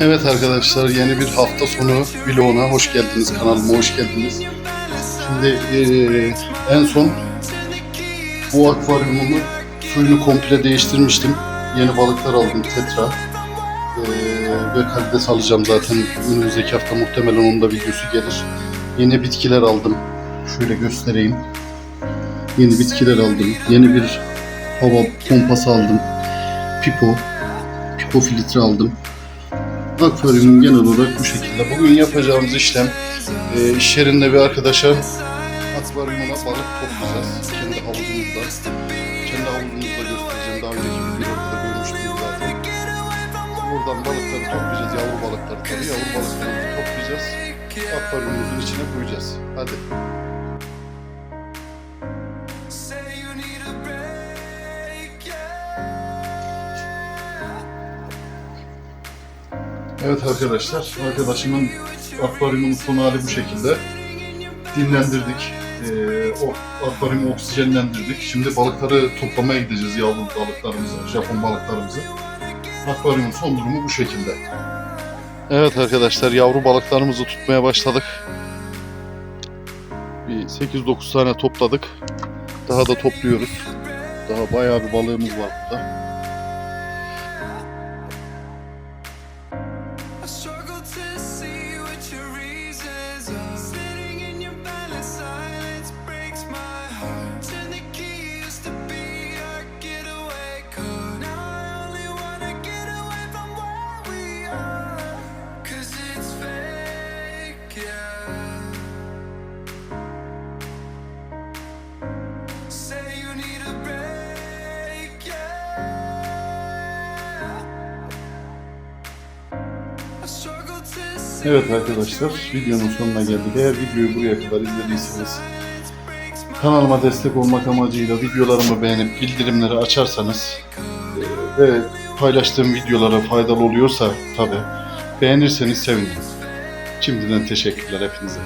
Evet arkadaşlar yeni bir hafta sonu vloguna hoş geldiniz. Kanalıma hoş geldiniz. Şimdi eee, en son bu akvaryumumu suyunu komple değiştirmiştim. Yeni balıklar aldım tetra. Eee, ve karides alacağım zaten önümüzdeki hafta muhtemelen onun da videosu gelir. Yeni bitkiler aldım. Şöyle göstereyim. Yeni bitkiler aldım. Yeni bir hava pompası aldım. Pipo. Pipo filtre aldım. Akvaryumum genel olarak bu şekilde. Bugün yapacağımız işlem e, iş yerinde bir arkadaşa akvaryumuna balık toplayacağız. Kendi havuzumuzda. Kendi havuzumuzda göstereceğim. Daha önceki videolarda görmüştünüz zaten. Buradan balıkları toplayacağız. Yavru balıkları tabii. Yavru balıklarımızı toplayacağız. Akvaryumumuzun içine koyacağız. Hadi. Evet arkadaşlar, arkadaşımın akvaryumunun son hali bu şekilde. Dinlendirdik. Ee, o akvaryumu oksijenlendirdik. Şimdi balıkları toplamaya gideceğiz yavru balıklarımızı, Japon balıklarımızı. Akvaryumun son durumu bu şekilde. Evet arkadaşlar, yavru balıklarımızı tutmaya başladık. Bir 8-9 tane topladık. Daha da topluyoruz. Daha bayağı bir balığımız var burada. Evet arkadaşlar videonun sonuna geldik. Eğer videoyu buraya kadar izlediyseniz kanalıma destek olmak amacıyla videolarımı beğenip bildirimleri açarsanız e, ve paylaştığım videolara faydalı oluyorsa tabi beğenirseniz sevinirim. Şimdiden teşekkürler hepinize.